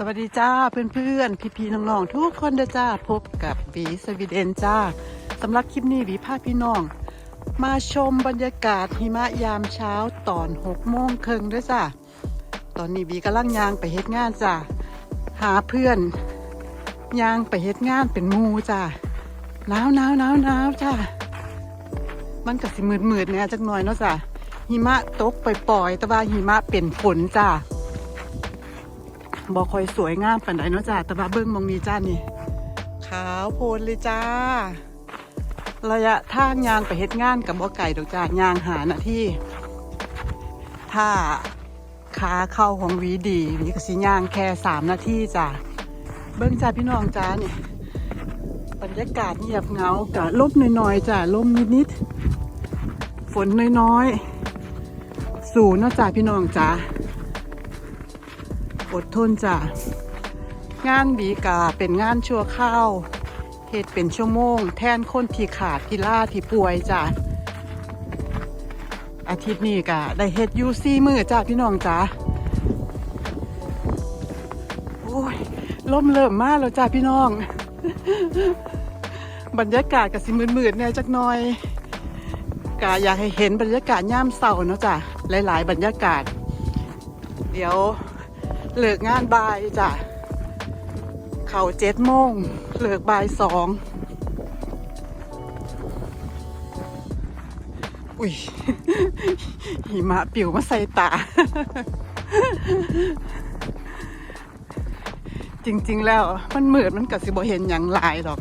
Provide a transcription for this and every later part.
สวัสดีจ้าเพื่อนๆ พี่ๆน้องๆทุกคนเด้อจ้าพบกับบีสวีเดนจ้าสำหรับคลิปนี้บีพาพี่น้อง มาชมบรรยากาศหิมะยามเช้าตอน6โมงครึ่งด้วยจ้าตอนนี้บีกำลังยางไปเฮ็ดงานจ้าหาเพื่อนยางไปเฮ็ดงานเป็นมูจ้าหนาวหนาวหนาวหนาวจ้ามันก็สิมืดมืดเนี่ยจักหน่อยเนาะจ้าหิมะตกปล่อยๆแต่ว่าหิมะเป็นฝนจ้า บอคอยสวยงามปานใดเนาะจ้าแต่ว่าเบิ้งมองนี้จ้านี่ ขาวโพลนเลยจ้า ระยะทางยางไปเฮ็ดงานกับบ่ไก่ดอกจ้ายางหาหน้าที่ ถ้าขาเข้าของวีดีหวีก็สิย่างแค่สามนาทีจ้าเบิ้งจ้าพี่น้องจ้านี่บรรยากาศเงียบเหงากะลมน้อยๆจ้าลมนิดๆฝนน้อยๆ สูงเนาะจ้าพี่น้องจ้า อดทนจ้ะงานบีกาเป็นงานชั่วข้าวเฮ็ดเป็นชั่วโมง แทนคนที่ขาดที่ล่าที่ป่วยจ้ะอาทิตย์นี้กะได้เฮ็ดยูซี่มือจ้ะพี่น้องจ้ะโอ้ยลมเริ่มมาแล้วจ้ะพี่น้อง บรรยากาศกับสิมืดๆเนี่ยจักหน่อยกะอยากให้เห็นบรรยากาศย่ามเสาเนาะจ้ะหลาย ๆ บรรยากาศ เดี๋ยว เลิกงานบ่ายจ้ะ เข่าเจ็ดโมงเลิกบ่ายสองอุ้ยหิมะปิวมาใส่ตา จริงๆแล้วมันเหมือนมันกับสิบเห็นอย่างลายหรอก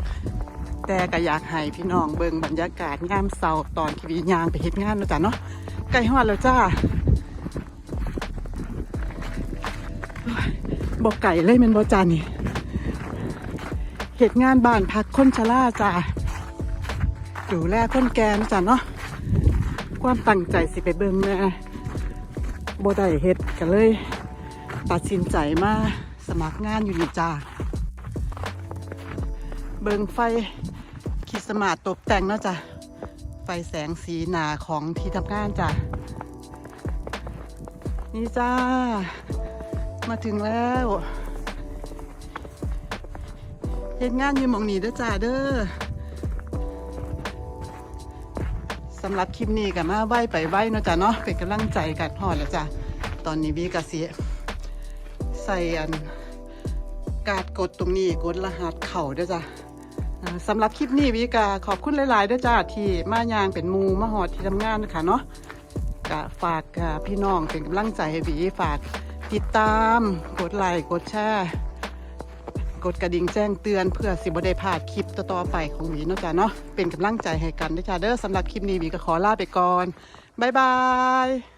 แต่ก็อยากให้พี่น้องเบิงบรรยากาศงามเสาตอนขี่ยางไปเฮ็ดงานนะจ้ะเนาะใกล้ฮอดแล้วจ้า บอกไก่เลยมันบอจานี่เหตุงานบ้านพักคนชราจ้าดูแลคนแกนจ้ะเนาะความตั้งใจสิไปเบิ่งแม่บได้เฮ็ดกันเลย ตัดสินใจมาสมัครงานอยู่นี่จ้าเบิ่งไฟคิดสมาสตกแต่งเนาะจ้ะไฟแสงสีหนาของที่ทำงานจ้ะนี่จ้า มาถึงแล้วเฮ็ดงานอยู่มองนี้เด้อจ้าเด้อสำหรับคลิปนี้ก็มาไหวไปไหวเนาะจ้ะเนาะเป็นกำลังใจกันฮอดแล้วจ้ะตอนนี้วีกะสิใส่อันการดกดตรงนี้กดรหัสเข่าเด้อจ้ะอ่าสำหรับคลิปนี้วีกะขอบคุณหลายๆเด้อจ้าที่มายางเป็นมูมาหอดที่ทำงานนะคะเนาะก็ฝากพี่น้องเป็นกำลังใจให้บีฝาก ติดตาม กดไลค์กดแชร์กดกระดิ่งแจ้งเตือนเพื่อสิบได้พลาดคลิปต่อๆไปของบีเนาะจ้ะเนาะเป็นกำลังใจให้กันนะจ้ะเด้อสำหรับคลิปนี้บีก็ขอลาไปก่อน บ๊ายบาย